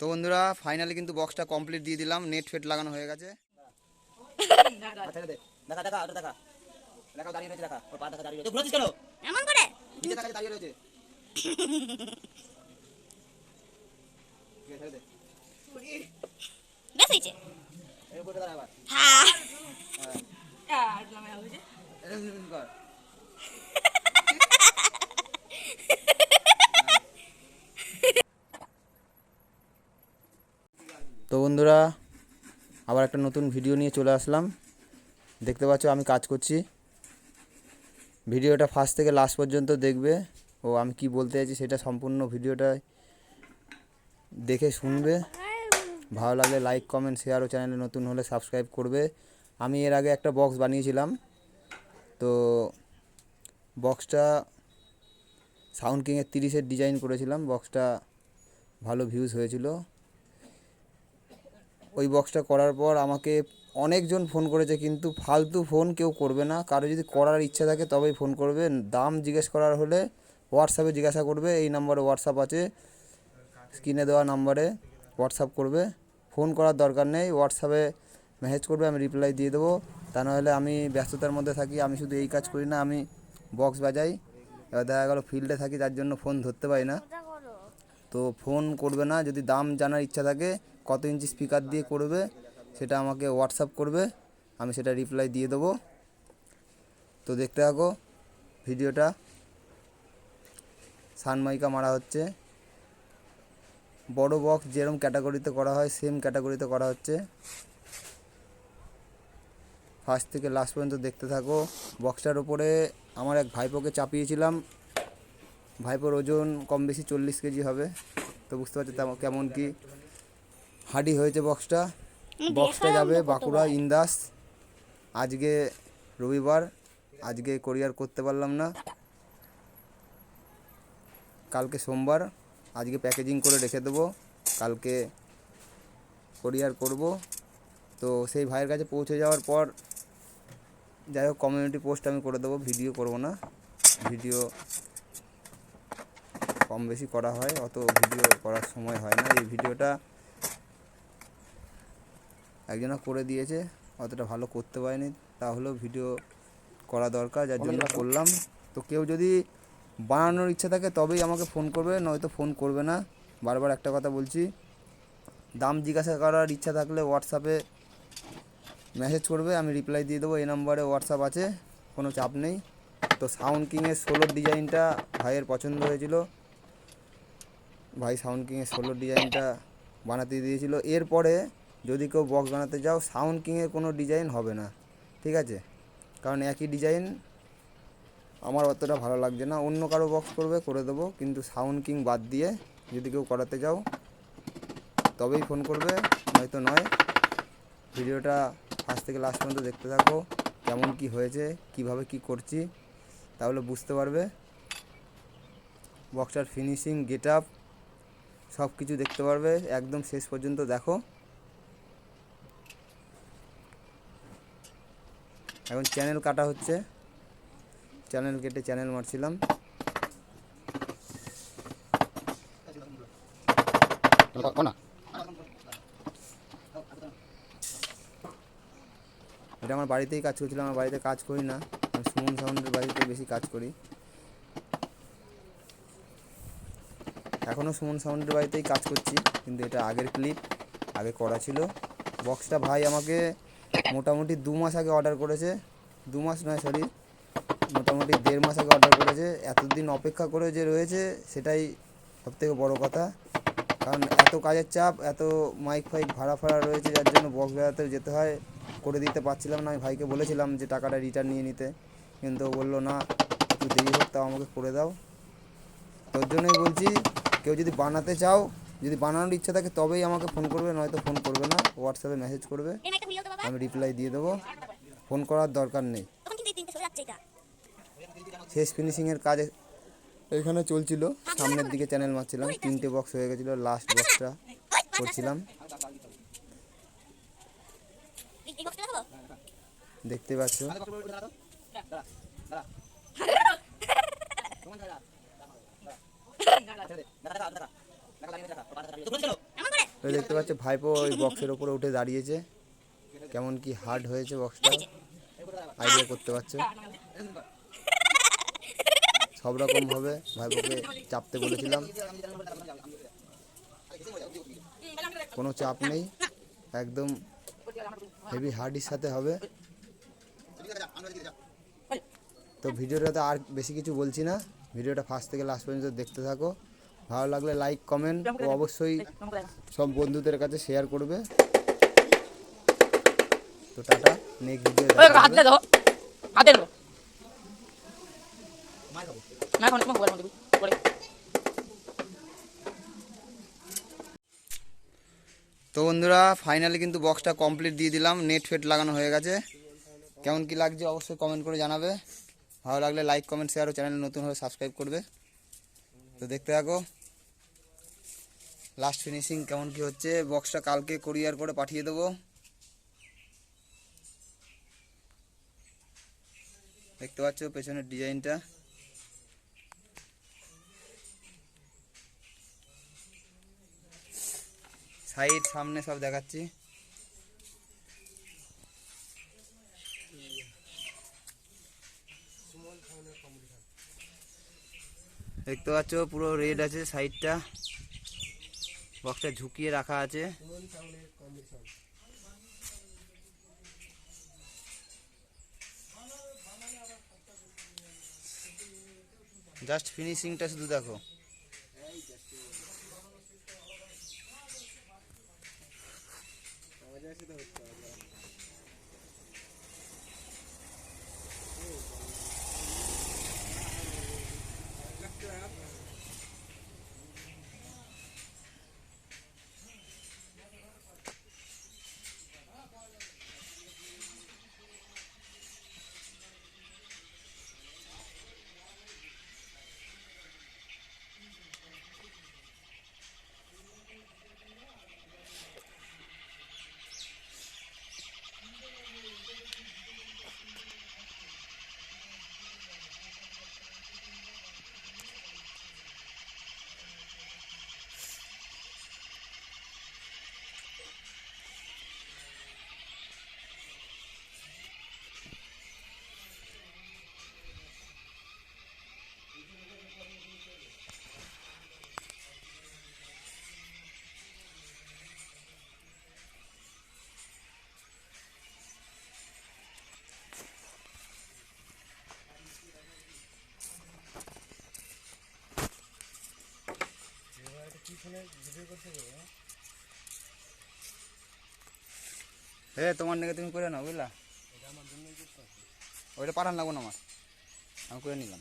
তো বন্ধুরা ফাইনালি কিন্তু বক্সটা কমপ্লিট দিয়ে দিলাম। নেট ফেট লাগানো হয়ে গেছে। দেখা দেখা ওটা দেখা। দেখা দাঁড়িয়ে রয়েছে দেখা। ওর পা দেখা দাঁড়িয়ে রয়েছে। ঘুরেছিস কেন? এমন করে? নিচে দেখা দাঁড়িয়ে রয়েছে। এই উপরে দাঁড়া আবার। হ্যাঁ কর। তো বন্ধুরা, আবার একটা নতুন ভিডিও নিয়ে চলে আসলাম। দেখতে পাচ্ছ আমি কাজ করছি। ভিডিওটা ফার্স্ট থেকে লাস্ট পর্যন্ত দেখবে। ও, আমি কি বলতে চাইছি সেটা সম্পূর্ণ ভিডিওটা দেখে শুনবে। ভালো লাগলে লাইক কমেন্ট শেয়ার ও চ্যানেলে নতুন হলে সাবস্ক্রাইব করবে। আমি এর আগে একটা বক্স বানিয়েছিলাম। তো বক্সটা সাউন্ড কিংয়ের তিরিশের ডিজাইন করেছিলাম। বক্সটা ভালো ভিউজ হয়েছিল। ওই বক্সটা করার পর আমাকে অনেকজন ফোন করেছে কিন্তু ফালতু ফোন কেউ করবে না। কারও যদি করার ইচ্ছা থাকে তবেই ফোন করবে। দাম জিজ্ঞেস করার হলে হোয়াটসঅ্যাপে জিজ্ঞাসা করবে এই নাম্বারে হোয়াটসঅ্যাপ আছে। স্ক্রিনে দেওয়া নাম্বারে হোয়াটসঅ্যাপ করবে। ফোন করার দরকার নেই হোয়াটসঅ্যাপে মেসেজ করবে আমি রিপ্লাই দিয়ে দেবো। তা নাহলে আমি ব্যস্ততার মধ্যে থাকি আমি শুধু এই কাজ করি না আমি বক্স বাজাই। এবার দেখা গেলো ফিল্ডে থাকি তার জন্য ফোন ধরতে পারি না। তো ফোন করবে না যদি দাম জানার ইচ্ছা থাকে কত ইঞ্চি স্পিকার দিয়ে করবে সেটা আমাকে হোয়াটসঅ্যাপ করবে, আমি সেটা রিপ্লাই দিয়ে দেবো। তো দেখতে থাকো, ভিডিওটা। সানমাইকা মারা হচ্ছে। বড় বক্স যেরকম ক্যাটাগরিতে করা হয় সেম ক্যাটাগরিতে করা হচ্ছে। ফার্স্ট থেকে লাস্ট পর্যন্ত দেখতে থাকো বক্সটার ওপরে আমার এক ভাইপোকে চাপিয়েছিলাম। ভাইপোর ওজন কম বেশি চল্লিশ কেজি হবে, তো বুঝতে পারছ কেমন কি। হাডি হয়েছে বক্সটা। বক্সটা যাবে বাঁকুড়া ইন্দাস। আজকে রবিবার আজকে কোরিয়ার করতে পারলাম না। কালকে সোমবার আজকে প্যাকেজিং করে রেখে দেবো। কালকে কোরিয়ার করব। তো সেই ভাইয়ের কাছে পৌঁছে যাওয়ার পর যাই হোক কমিউনিটি পোস্ট আমি করে দেবো ভিডিও করব না। ভিডিও কম বেশি করা হয় অত ভিডিও করার সময় হয় না। এই ভিডিওটা একজনা করে দিয়েছে অতটা ভালো করতে পারেনি তাহলেও ভিডিও করা দরকার যার জন্য করলাম। তো কেউ যদি বানানোর ইচ্ছা থাকে তবেই আমাকে ফোন করবে নয়তো ফোন করবে না। বারবার একটা কথা বলছি দাম জিজ্ঞাসা করার ইচ্ছা থাকলে হোয়াটসঅ্যাপে মেসেজ করবে আমি রিপ্লাই দিয়ে দেবো এই নাম্বারে হোয়াটসঅ্যাপ আছে কোনো চাপ নেই। তো সাউন্ড কিংয়ের ষোলোর ডিজাইনটা ভাইয়ের পছন্দ হয়েছিল। ভাই সাউন্ড কিংয়ের ষোলোর ডিজাইনটা বানাতে দিয়েছিল। এরপরে যদি কেউ বক্স বানাতে যাও সাউন্ড কিংয়ের কোনো ডিজাইন হবে না, ঠিক আছে? কারণ একই ডিজাইন আমার অতটা ভালো লাগছে না। অন্য কারও বক্স করবে, করে দেবো, কিন্তু সাউন্ড কিং বাদ দিয়ে যদি কেউ করাতে যাও, তবেই ফোন করবে, নয়তো নয়। ভিডিওটা ফার্স্ট থেকে লাস্ট পর্যন্ত দেখতে থাকো, কেমন কি হয়েছে, কীভাবে কি করছি, তাহলে বুঝতে পারবে। বক্সটার ফিনিশিং গেট আপ সব কিছু দেখতে পারবে। একদম শেষ পর্যন্ত দেখো। এখন চ্যানেল কাটা হচ্ছে। চ্যানেল কেটে চ্যানেল মারছিলাম। এটা আমার বাড়িতেই কাজ করছিলাম আমার বাড়িতে কাজ করি না। আমি সুমন সাউন্ডের বাড়িতে বেশি কাজ করি। এখনও সুমন সাউন্ডের বাড়িতেই কাজ করছি কিন্তু এটা আগের ক্লিপ আগে করা ছিল। বক্সটা ভাই আমাকে মোটামুটি দু মাস আগে অর্ডার করেছে। দু মাস নয় সরি মোটামুটি দেড় মাস আগে অর্ডার করেছে। এতদিন অপেক্ষা করে যে রয়েছে সেটাই সবথেকে বড় কথা। কারণ এত কাজের চাপ এত মাইক ফাইক ভাড়া ফাড়া রয়েছে যার জন্য বক্স বেড়াতে যেতে হয়। করে দিতে পারছিলাম না আমি ভাইকে বলেছিলাম যে টাকাটা রিটার্ন নিয়ে নিতে। কিন্তু বলল না একটু দেরি হোক তাও আমাকে করে দাও। তোর জন্যই বলছি কেউ যদি বানাতে চাও যদি বানানোর ইচ্ছা থাকে তবেই আমাকে ফোন করবে নয়তো ফোন করবে না। হোয়াটসঅ্যাপে মেসেজ করবে। আমি রিপ্লাই দিয়ে দেবো। ফোন করার দরকার নেই। শেষ ফিনিশিংয়ের কাজ এখানে চলছিল। সামনের দিকে চ্যানেল মারছিলাম। তিনটে বক্স হয়ে গেছিল। লাস্ট বক্সটা করছিলাম। দেখতে পাচ্ছ। দেখতে পাচ্ছ ভাইপো ওই বক্সের ওপরে উঠে দাঁড়িয়েছে। কেমন কি হার্ড হয়েছে বক্সটা আইডিয়া করতে পারছ? সব রকম ভাবে ভাইপোকে চাপতে বলেছিলাম। কোনো চাপ নেই, একদম হেভি হার্ডির সাথে হবে। তো ভিডিওটাতে আর বেশি কিছু বলছি না, ভিডিওটা ফার্স্ট থেকে লাস্ট পর্যন্ত দেখতে থাকো। ভালো লাগলে লাইক কমেন্ট ও অবশ্যই সব বন্ধুদের কাছে শেয়ার করবে। তো টাটা নেক্সট ভিডিও হাত দাও হাতে দেবো না এখন মোবাইল তো বন্ধুরা ফাইনালি কিন্তু বক্সটা কমপ্লিট দিয়ে দিলাম নেট ফেট লাগানো হয়ে গেছে। কেমন কি লাগছে অবশ্যই কমেন্ট করে জানাবে। ভালো লাগলে লাইক কমেন্ট শেয়ার ও চ্যানেল নতুন হলে সাবস্ক্রাইব করবে। তো দেখতে থাকো। লাস্ট ফিনিশিং কেমন কি হচ্ছে বক্সটা কালকে কুরিয়ার করে পাঠিয়ে দেবো। দেখতে পাচ্ছ পেছনের ডিজাইনটা। সাইড, সামনে সব দেখাচ্ছি। দেখতে পাচ্ছ পুরো রেড আছে সাইডটা। বক্সটা ঝুঁকিয়ে রাখা আছে। জাস্ট ফিনিশিংটা শুধু দেখো। হে তোমার নাকি তুমি করে নাও বুঝলা? ওইটা পাঠান লাগবো না আমার। আমি করে নিলাম।